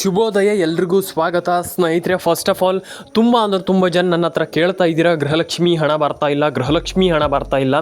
ಶುಭೋದಯ, ಎಲ್ರಿಗೂ ಸ್ವಾಗತ. ಸ್ನೇಹಿತರೆ ಫಸ್ಟ್ ಆಫ್ ಆಲ್ ತುಂಬ ಅಂದ್ರೆ ತುಂಬ ಜನ ನನ್ನ ಹತ್ರ ಕೇಳ್ತಾ ಇದ್ದೀರಾ, ಗೃಹಲಕ್ಷ್ಮಿ ಹಣ ಬರ್ತಾ ಇಲ್ಲ, ಗೃಹಲಕ್ಷ್ಮಿ ಹಣ ಬರ್ತಾ ಇಲ್ಲ.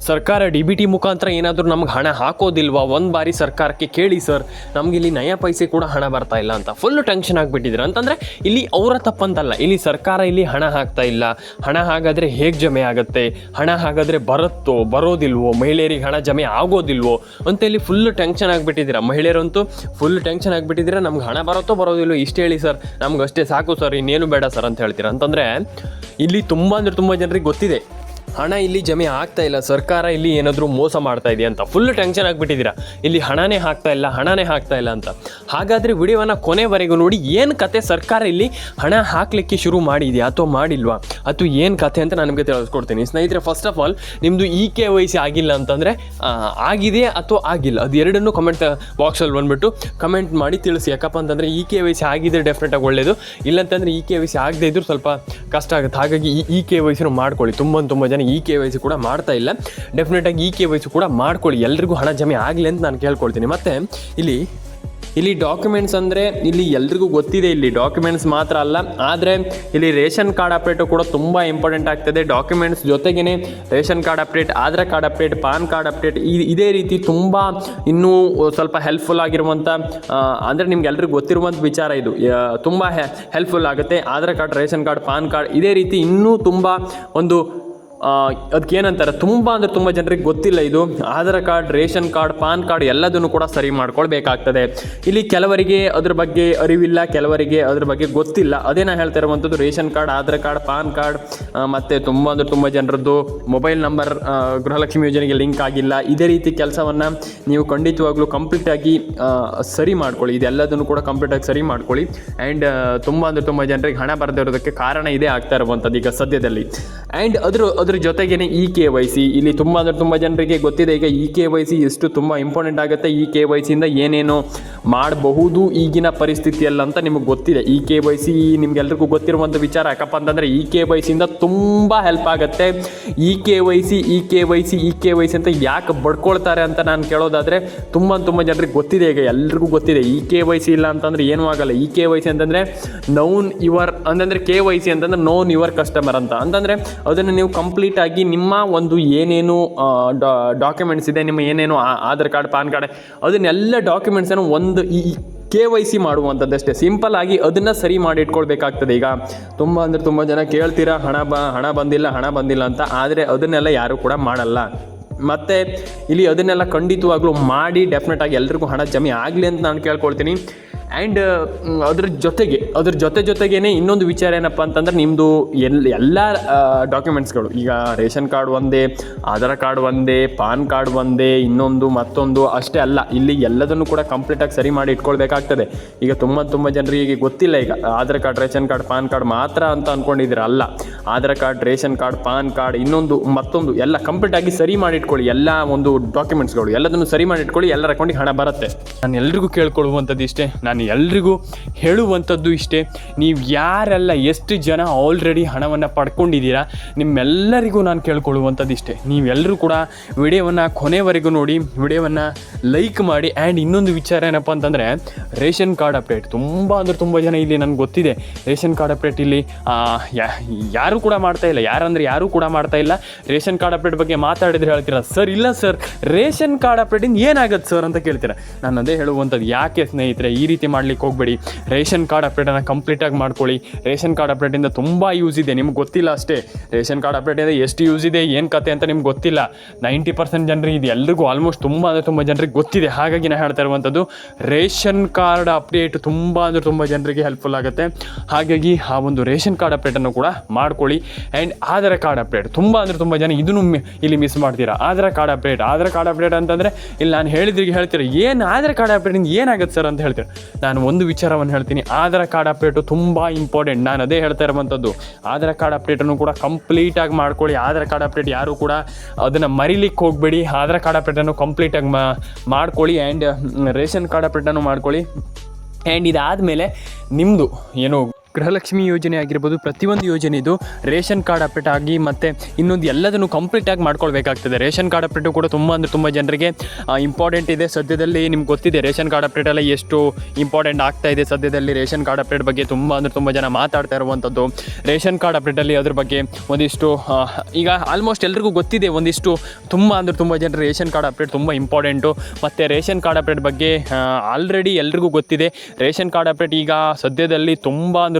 ಸರ್ಕಾರ ಡಿ ಬಿ ಟಿ ಮುಖಾಂತರ ಏನಾದರೂ ನಮ್ಗೆ ಹಣ ಹಾಕೋದಿಲ್ವಾ? ಒಂದು ಬಾರಿ ಸರ್ಕಾರಕ್ಕೆ ಕೇಳಿ ಸರ್ ನಮ್ಗೆ ಇಲ್ಲಿ ನಯ ಪೈಸೆ ಕೂಡ ಹಣ ಬರ್ತಾ ಇಲ್ಲ ಅಂತ. ಫುಲ್ ಟೆನ್ಷನ್ ಆಗಿಬಿಟ್ಟಿದ್ರು. ಅಂತಂದರೆ, ಇಲ್ಲಿ ಅವರ ತಪ್ಪಂತಲ್ಲ. ಇಲ್ಲಿ ಸರ್ಕಾರ ಇಲ್ಲಿ ಹಣ ಹಾಕ್ತಾ ಇಲ್ಲ. ಹಣ ಹಾಗಾದರೆ ಹೇಗೆ ಜಮೆ ಆಗುತ್ತೆ? ಹಣ ಹಾಗಾದರೆ ಬರುತ್ತೋ, ಬರೋದಿಲ್ವೋ? ಮಹಿಳೆಯರಿಗೆ ಹಣ ಜಮೆ ಆಗೋದಿಲ್ವೋ? ಅಂತ ಇಲ್ಲಿ ಫುಲ್ ಟೆನ್ಷನ್ ಆಗಿಬಿಟ್ಟಿದ್ದೀರಾ? ಮಹಿಳೆಯರಂತೂ ಫುಲ್ ಟೆನ್ಷನ್ ಆಗಿಬಿಟ್ಟಿದ್ದೀರಾ? ನಮ್ಗೆ ಹಣ ಬರುತ್ತೋ ಬರೋದಿಲ್ಲ ಇಷ್ಟು ಹೇಳಿ ಸರ್. ನಮ್ಗೆ ಅಷ್ಟೇ ಸಾಕು ಸರ್, ಇನ್ನೇನು ಬೇಡ ಸರ್ ಅಂತ ಹೇಳ್ತೀರಾ? ಅಂತಂದರೆ, ಇಲ್ಲಿ ತುಂಬ ಅಂದರೆ ತುಂಬ ಜನರಿಗೆ ಗೊತ್ತಿದೆ. ಹಣ ಇಲ್ಲಿ ಜಮೆ ಆಗ್ತಾ ಇಲ್ಲ, ಸರ್ಕಾರ ಇಲ್ಲಿ ಏನಾದರೂ ಮೋಸ ಮಾಡ್ತಾ ಇದೆಯಾ ಅಂತ. ಫುಲ್ ಟೆನ್ಷನ್ ಆಗಿಬಿಟ್ಟಿದ್ದೀರಾ? ಇಲ್ಲಿ ಹಣನೇ ಹಾಕ್ತಾ ಇಲ್ಲ, ಹಣನೇ ಹಾಕ್ತಾ ಇಲ್ಲ ಅಂತ. ಹಾಗಾದರೆ ವಿಡಿಯೋನ ಕೊನೆವರೆಗೂ ನೋಡಿ, ಏನು ಕತೆ ಸರ್ಕಾರ ಇಲ್ಲಿ ಹಣ ಹಾಕಲಿಕ್ಕೆ ಶುರು ಮಾಡಿದೆಯಾ ಅಥವಾ ಮಾಡಿಲ್ವಾ? ಅಥವಾ ಏನು ಕತೆ ಅಂತ ನಾನು ನಿಮಗೆ ತಿಳಿಸ್ಕೊಡ್ತೀನಿ. ಸ್ನೇಹಿತರೆ ಫಸ್ಟ್ ಆಫ್ ಆಲ್ ನಿಮ್ಮದು ಇ ಕೆ ವೈ ಸಿ ಆಗಿಲ್ಲ ಅಂತಂದರೆ ಆಗಿದೆ ಅಥವಾ ಆಗಿಲ್ಲ? ಅದು ಎರಡನ್ನೂ ಕಮೆಂಟ್ ಬಾಕ್ಸಲ್ಲಿ ಬಂದುಬಿಟ್ಟು ಕಮೆಂಟ್ ಮಾಡಿ ತಿಳಿಸಿ. ಯಾಕಪ್ಪ ಅಂತಂದರೆ ಇ ಕೆ ವೈ ಸಿ ಆಗಿದೆ ಡೆಫಿನೆಟಾಗಿ ಒಳ್ಳೆಯದು ಇಲ್ಲಂತಂದರೆ ಇ ಕೆ ವೈ ಸಿ ಆಗದೇ ಇದ್ದರೂ ಸ್ವಲ್ಪ ಕಷ್ಟ ಆಗುತ್ತೆ. ಹಾಗಾಗಿ ಈ ಇ ಕೆ ವೈ ಸಿನೂ ಮಾಡ್ಕೊಳ್ಳಿ. ತುಂಬ ತುಂಬ ಜನ ಇ ಕೆ ವೈ ಸಿ ಕೂಡ ಮಾಡ್ತಾ ಇಲ್ಲ. ಡೆಫಿನೆಟಾಗಿ ಇ ಕೆ ವೈ ಸಿ ಕೂಡ ಮಾಡ್ಕೊಳ್ಳಿ. ಎಲ್ರಿಗೂ ಹಣ ಜಮೆ ಆಗಲಿ ಅಂತ ನಾನು ಕೇಳ್ಕೊಳ್ತೀನಿ. ಮತ್ತು ಇಲ್ಲಿ ಇಲ್ಲಿ ಡಾಕ್ಯುಮೆಂಟ್ಸ್ ಅಂದರೆ ಇಲ್ಲಿ ಎಲ್ರಿಗೂ ಗೊತ್ತಿದೆ. ಇಲ್ಲಿ ಡಾಕ್ಯುಮೆಂಟ್ಸ್ ಮಾತ್ರ ಅಲ್ಲ. ಆದರೆ ಇಲ್ಲಿ ರೇಷನ್ ಕಾರ್ಡ್ ಅಪ್ಡೇಟು ಕೂಡ ತುಂಬ ಇಂಪಾರ್ಟೆಂಟ್ ಆಗ್ತದೆ. ಡಾಕ್ಯುಮೆಂಟ್ಸ್ ಜೊತೆಗೇ ration card update Aadhaar card update PAN card update ಇದೇ ರೀತಿ ತುಂಬ ಇನ್ನೂ ಸ್ವಲ್ಪ ಹೆಲ್ಪ್ಫುಲ್ ಆಗಿರುವಂಥ ಅಂದರೆ ನಿಮ್ಗೆ ಎಲ್ರಿಗೂ ಗೊತ್ತಿರುವಂಥ ವಿಚಾರ ಇದು. ತುಂಬ ಹೆಲ್ಪ್ಫುಲ್ ಆಗುತ್ತೆ. Aadhaar card, ration card, PAN card ಇದೇ ರೀತಿ ಇನ್ನೂ ತುಂಬ ಒಂದು ಅದಕ್ಕೆ ಏನಂತಾರೆ, ತುಂಬ ಅಂದರೆ ತುಂಬ ಜನರಿಗೆ ಗೊತ್ತಿಲ್ಲ ಇದು. Aadhaar card, ration card, PAN card ಎಲ್ಲದನ್ನು ಕೂಡ ಸರಿ ಮಾಡ್ಕೊಳ್ಬೇಕಾಗ್ತದೆ. ಇಲ್ಲಿ ಕೆಲವರಿಗೆ ಅದ್ರ ಬಗ್ಗೆ ಅರಿವಿಲ್ಲ, ಕೆಲವರಿಗೆ ಅದ್ರ ಬಗ್ಗೆ ಗೊತ್ತಿಲ್ಲ. ಅದೇ ನಾನು ಹೇಳ್ತಾ ಇರುವಂಥದ್ದು ration card, Aadhaar card, PAN card ಮತ್ತು ತುಂಬ ಅಂದರೆ ತುಂಬ ಜನರದ್ದು ಮೊಬೈಲ್ ನಂಬರ್ ಗೃಹಲಕ್ಷ್ಮಿ ಯೋಜನೆಗೆ ಲಿಂಕ್ ಆಗಿಲ್ಲ. ಇದೇ ರೀತಿ ಕೆಲಸವನ್ನು ನೀವು ಖಂಡಿತವಾಗ್ಲೂ ಕಂಪ್ಲೀಟಾಗಿ ಸರಿ ಮಾಡ್ಕೊಳ್ಳಿ. ಇದೆಲ್ಲದನ್ನು ಕೂಡ ಕಂಪ್ಲೀಟಾಗಿ ಸರಿ ಮಾಡ್ಕೊಳ್ಳಿ. ಆ್ಯಂಡ್ ತುಂಬ ಅಂದರೆ ತುಂಬ ಜನರಿಗೆ ಹಣ ಬರದೇ ಇರೋದಕ್ಕೆ ಕಾರಣ ಇದೇ ಆಗ್ತಾ ಇರುವಂಥದ್ದು ಈಗ ಸದ್ಯದಲ್ಲಿ. ಆ್ಯಂಡ್ ಅದ್ರ ಅದ್ರ ಜೊತೆಗೇನೆ ಇ ಕೆ ವೈ ಸಿ ಇಲ್ಲಿ ತುಂಬ ಅಂದ್ರೆ ತುಂಬ ಜನರಿಗೆ ಗೊತ್ತಿದೆ ಈಗ ಇ ಕೆ ವೈ ಸಿ ಎಷ್ಟು ತುಂಬ ಇಂಪಾರ್ಟೆಂಟ್ ಆಗುತ್ತೆ ಇ ಕೆ ವೈ ಸಿಯಿಂದ ಏನೇನು ಮಾಡಬಹುದು ಈಗಿನ ಪರಿಸ್ಥಿತಿಯಲ್ಲಿ ಅಂತ ನಿಮಗೆ ಗೊತ್ತಿದೆ ಇ ಕೆ ವೈ ಸಿ ನಿಮ್ಗೆಲ್ರಿಗೂ ಗೊತ್ತಿರುವಂಥ ವಿಚಾರ ಯಾಕಪ್ಪ ಅಂತಂದರೆ ಇ ಕೆ ವೈ ಸಿಯಿಂದ ತುಂಬ ಹೆಲ್ಪ್ ಆಗುತ್ತೆ E K Y C E K Y C E K Y C ಅಂತ ಯಾಕೆ ಬಡ್ಕೊಳ್ತಾರೆ ಅಂತ ನಾನು ಕೇಳೋದಾದರೆ ತುಂಬ ತುಂಬ ಜನರಿಗೆ ಗೊತ್ತಿದೆ ಈಗ ಎಲ್ರಿಗೂ ಗೊತ್ತಿದೆ ಇ ಕೆ ವೈ ಸಿ ಇಲ್ಲ ಅಂತಂದರೆ ಏನೂ ಆಗಲ್ಲ ಇ ಕೆ ವೈ ಸಿ ಅಂತಂದರೆ ನೌನ್ ಯುವರ್ ಅಂತಂದರೆ ಕೆ ವೈ ಸಿ ಅಂತಂದ್ರೆ ನೋನ್ ಯುವರ್ ಕಸ್ಟಮರ್ ಅಂತ ಅಂತಂದರೆ ಅದನ್ನು ನೀವು ಕಂಪ್ಲೀಟ್ ಆಗಿ ನಿಮ್ಮ ಒಂದು ಏನೇನು ಡಾಕ್ಯುಮೆಂಟ್ಸ್ ಇದೆ, ನಿಮ್ಮ ಏನೇನು ಆಧಾರ್ ಕಾರ್ಡ್, ಪಾನ್ ಕಾರ್ಡ್, ಅದನ್ನೆಲ್ಲ ಡಾಕ್ಯುಮೆಂಟ್ಸನ್ನು ಒಂದು ಈ ಕೆ ವೈ ಸಿ ಮಾಡುವಂಥದ್ದಷ್ಟೇ ಸಿಂಪಲ್ ಆಗಿ ಅದನ್ನು ಸರಿ ಮಾಡಿ ಇಟ್ಕೊಳ್ಬೇಕಾಗ್ತದೆ. ಈಗ ತುಂಬ ಅಂದರೆ ತುಂಬ ಜನ ಕೇಳ್ತೀರಾ, ಹಣ ಬ, ಹಣ ಬಂದಿಲ್ಲ ಹಣ ಬಂದಿಲ್ಲ ಅಂತ. ಆದರೆ ಅದನ್ನೆಲ್ಲ ಯಾರೂ ಕೂಡ ಮಾಡಲ್ಲ. ಮತ್ತು ಇಲ್ಲಿ ಅದನ್ನೆಲ್ಲ ಖಂಡಿತವಾಗ್ಲೂ ಮಾಡಿ ಡೆಫಿನೆಟ್ ಆಗಿ ಎಲ್ರಿಗೂ ಹಣ ಜಮೆ ಆಗಲಿ ಅಂತ ನಾನು ಕೇಳ್ಕೊಳ್ತೀನಿ. ಆ್ಯಂಡ್ ಅದ್ರ ಜೊತೆಗೆ, ಅದ್ರ ಜೊತೆ ಜೊತೆಗೇ ಇನ್ನೊಂದು ವಿಚಾರ ಏನಪ್ಪ ಅಂತಂದ್ರೆ ನಿಮ್ಮದು ಎಲ್, ಎಲ್ಲ ಡಾಕ್ಯುಮೆಂಟ್ಸ್ಗಳು ಈಗ ರೇಷನ್ ಕಾರ್ಡ್ ಒಂದೇ, ಆಧಾರ್ ಕಾರ್ಡ್ ಒಂದೇ, ಪಾನ್ ಕಾರ್ಡ್ ಒಂದೇ, ಇನ್ನೊಂದು, ಮತ್ತೊಂದು, ಅಷ್ಟೇ ಅಲ್ಲ. ಇಲ್ಲಿ ಎಲ್ಲದನ್ನು ಕೂಡ ಕಂಪ್ಲೀಟಾಗಿ ಸರಿ ಮಾಡಿ ಇಟ್ಕೊಳ್ಬೇಕಾಗ್ತದೆ. ಈಗ ತುಂಬ ತುಂಬ ಜನರಿಗೆ ಗೊತ್ತಿಲ್ಲ ಈಗ, Aadhaar card ration card PAN card ಮಾತ್ರ ಅಂತ ಅಂದ್ಕೊಂಡಿದ್ದೀರ ಅಲ್ಲ. Aadhaar card ration card PAN card ಇನ್ನೊಂದು, ಮತ್ತೊಂದು, ಎಲ್ಲ ಕಂಪ್ಲೀಟಾಗಿ ಸರಿ ಮಾಡಿ ಇಟ್ಕೊಳ್ಳಿ. ಎಲ್ಲ ಒಂದು ಡಾಕ್ಯುಮೆಂಟ್ಸ್ಗಳು ಎಲ್ಲದನ್ನು ಸರಿ ಮಾಡಿ ಇಟ್ಕೊಳ್ಳಿ, ಎಲ್ಲರ ಅಕೌಂಟಿಗೆ ಹಣ ಬರುತ್ತೆ. ನಾನು ಎಲ್ರಿಗೂ ಕೇಳ್ಕೊಳ್ಳುವಂಥದ್ದು ಇಷ್ಟೇ. ನಾನು ಎಲ್ರಿಗೂ ಹೇಳುವಂಥದ್ದು ಇಷ್ಟೇ, ನೀವು ಯಾರೆಲ್ಲ ಎಷ್ಟು ಜನ ಆಲ್ರೆಡಿ ಹಣವನ್ನು ಪಡ್ಕೊಂಡಿದ್ದೀರಾ, ನಿಮ್ಮೆಲ್ಲರಿಗೂ ನಾನು ಕೇಳ್ಕೊಳ್ಳುವಂಥದ್ದು ಇಷ್ಟೇ. ನೀವೆಲ್ಲರೂ ಕೂಡ ವಿಡಿಯೋವನ್ನು ಕೊನೆವರೆಗೂ ನೋಡಿ, ವಿಡಿಯೋವನ್ನು ಲೈಕ್ ಮಾಡಿ ಆ್ಯಂಡ್ ಇನ್ನೊಂದು ವಿಚಾರ ಏನಪ್ಪ ಅಂತಂದರೆ, ರೇಷನ್ ಕಾರ್ಡ್ ಅಪ್ಡೇಟ್ ತುಂಬ ಅಂದರೆ ತುಂಬ ಜನ ಇಲ್ಲಿ ನನಗೆ ಗೊತ್ತಿದೆ, ರೇಷನ್ ಕಾರ್ಡ್ ಅಪ್ಡೇಟ್ ಇಲ್ಲಿ ಯಾರೂ ಕೂಡ ಮಾಡ್ತಾ ಇಲ್ಲ. ಯಾರಂದ್ರೆ ಯಾರೂ ಕೂಡ ಮಾಡ್ತಾ ಇಲ್ಲ. ರೇಷನ್ ಕಾರ್ಡ್ ಅಪ್ಡೇಟ್ ಬಗ್ಗೆ ಮಾತಾಡಿದ್ರೆ ಹೇಳ್ತೀರಾ, ಸರ್, ಇಲ್ಲ ಸರ್, ರೇಷನ್ ಕಾರ್ಡ್ ಅಪ್ಡೇಟಿಂದ ಏನಾಗುತ್ತೆ ಸರ್? ಅಂತ ಕೇಳ್ತೀರಾ. ನಾನು ಅದೇ ಹೇಳುವಂಥದ್ದು, ಯಾಕೆ ಸ್ನೇಹಿತರೆ, ಈ ರೀತಿ ಮಾಡ್ಲಿಕ್ಕೆ ಹೋಗಬೇಡಿ. ರೇಷನ್ ಕಾರ್ಡ್ ಅಪ್ಡೇಟನ್ನು ಕಂಪ್ಲೀಟಾಗಿ ಮಾಡ್ಕೊಳ್ಳಿ. ರೇಷನ್ ಕಾರ್ಡ್ ಅಪ್ಡೇಟಿಂದ ತುಂಬ ಯೂಸ್ ಇದೆ. ನಿಮ್ಗೆ ಗೊತ್ತಿಲ್ಲ ಅಷ್ಟೇ. ರೇಷನ್ ಕಾರ್ಡ್ ಅಪ್ಡೇಟಿಂದ ಎಷ್ಟು ಯೂಸ್ ಇದೆ, ಏನು ಕತೆ ಅಂತ ನಿಮ್ಗೆ ಗೊತ್ತಿಲ್ಲ. ನೈಂಟಿ ಪರ್ಸೆಂಟ್ ಜನರಿಗೆ ಇದು ಎಲ್ರಿಗೂ ಆಲ್ಮೋಸ್ಟ್ ತುಂಬ ಅಂದರೆ ತುಂಬ ಜನರಿಗೆ ಗೊತ್ತಿದೆ. ಹಾಗಾಗಿ ನಾನು ಹೇಳ್ತಾ ಇರುವಂಥದ್ದು ರೇಷನ್ ಕಾರ್ಡ್ ಅಪ್ಡೇಟ್ ತುಂಬ ಅಂದರೆ ತುಂಬ ಜನರಿಗೆ ಹೆಲ್ಪ್ಫುಲ್ ಆಗುತ್ತೆ. ಹಾಗಾಗಿ ಆ ಒಂದು ರೇಷನ್ ಕಾರ್ಡ್ ಅಪ್ಡೇಟನ್ನು ಕೂಡ ಮಾಡ್ಕೊಳ್ಳಿ. ಆ್ಯಂಡ್ ಆಧಾರ್ ಕಾರ್ಡ್ ಅಪ್ಡೇಟ್ ತುಂಬ ಅಂದರೆ ತುಂಬ ಜನ ಇದನ್ನು ಇಲ್ಲಿ ಮಿಸ್ ಮಾಡ್ತೀರಾ. Aadhaar card update Aadhaar card update ಅಂತಂದರೆ, ಇಲ್ಲಿ ನಾನು ಹೇಳಿದ್ರಿಗೆ ಹೇಳ್ತೀರಾ, ಏನು ಆಧಾರ್ ಕಾರ್ಡ್ ಅಪ್ಡೇಟಿಂದ ಏನಾಗುತ್ತೆ ಸರ್ ಅಂತ ಹೇಳ್ತೀರಾ. ನಾನು ಒಂದು ವಿಚಾರವನ್ನು ಹೇಳ್ತೀನಿ. ಆಧಾರ್ ಕಾರ್ಡ್ ಅಪ್ಡೇಟು ತುಂಬ ಇಂಪಾರ್ಟೆಂಟ್ ನಾನು ಅದೇ ಹೇಳ್ತಾ ಇರುವಂಥದ್ದು. ಆಧಾರ್ ಕಾರ್ಡ್ ಅಪ್ಡೇಟನ್ನು ಕೂಡ ಕಂಪ್ಲೀಟಾಗಿ ಮಾಡ್ಕೊಳ್ಳಿ. ಆಧಾರ್ ಕಾರ್ಡ್ ಅಪ್ಡೇಟ್ ಯಾರು ಕೂಡ ಅದನ್ನು ಮರಿಲಿಕ್ಕೆ ಹೋಗಬೇಡಿ. ಆಧಾರ್ ಕಾರ್ಡ್ ಅಪ್ಡೇಟನ್ನು ಕಂಪ್ಲೀಟಾಗಿ ಮಾಡ್ಕೊಳ್ಳಿ ಆ್ಯಂಡ್ ರೇಷನ್ ಕಾರ್ಡ್ ಅಪ್ಡೇಟನ್ನು ಮಾಡ್ಕೊಳ್ಳಿ. ಆ್ಯಂಡ್ ಇದಾದಮೇಲೆ ನಿಮ್ಮದು ಏನು ಗೃಹಲಕ್ಷ್ಮಿ ಯೋಜನೆ ಆಗಿರ್ಬೋದು, ಪ್ರತಿಯೊಂದು ಯೋಜನೆ ಇದು ರೇಷನ್ ಕಾರ್ಡ್ ಅಪ್ಡೇಟ್ ಆಗಿ ಮತ್ತು ಇನ್ನೊಂದು ಎಲ್ಲದನ್ನು ಕಂಪ್ಲೀಟಾಗಿ ಮಾಡ್ಕೊಳ್ಬೇಕಾಗ್ತದೆ. ರೇಷನ್ ಕಾರ್ಡ್ ಅಪ್ಡೇಟು ಕೂಡ ತುಂಬ ಅಂದರೆ ತುಂಬ ಜನರಿಗೆ ಇಂಪಾರ್ಟೆಂಟ್ ಇದೆ. ಸದ್ಯದಲ್ಲಿ ನಿಮ್ಗೆ ಗೊತ್ತಿದೆ, ರೇಷನ್ ಕಾರ್ಡ್ ಅಪ್ಡೇಟ್ ಎಲ್ಲ ಎಷ್ಟು ಇಂಪಾರ್ಟೆಂಟ್ ಆಗ್ತಾ ಇದೆ. ಸದ್ಯದಲ್ಲಿ ರೇಷನ್ ಕಾರ್ಡ್ ಅಪ್ಡೇಟ್ ಬಗ್ಗೆ ತುಂಬ ಅಂದರೆ ತುಂಬ ಜನ ಮಾತಾಡ್ತಾ ಇರುವಂಥದ್ದು ರೇಷನ್ ಕಾರ್ಡ್ ಅಪ್ಡೇಟಲ್ಲಿ ಅದ್ರ ಬಗ್ಗೆ ಒಂದಿಷ್ಟು ಈಗ ಆಲ್ಮೋಸ್ಟ್ ಎಲ್ರಿಗೂ ಗೊತ್ತಿದೆ, ಒಂದಿಷ್ಟು ತುಂಬ ಅಂದರೆ ತುಂಬ ಜನರು ರೇಷನ್ ಕಾರ್ಡ್ ಅಪ್ಡೇಟ್ ತುಂಬ ಇಂಪಾರ್ಟೆಂಟು ಮತ್ತು ರೇಷನ್ ಕಾರ್ಡ್ ಅಪ್ಡೇಟ್ ಬಗ್ಗೆ ಆಲ್ರೆಡಿ ಎಲ್ರಿಗೂ ಗೊತ್ತಿದೆ. ರೇಷನ್ ಕಾರ್ಡ್ ಅಪ್ಡೇಟ್ ಈಗ ಸದ್ಯದಲ್ಲಿ ತುಂಬ ಅಂದರೆ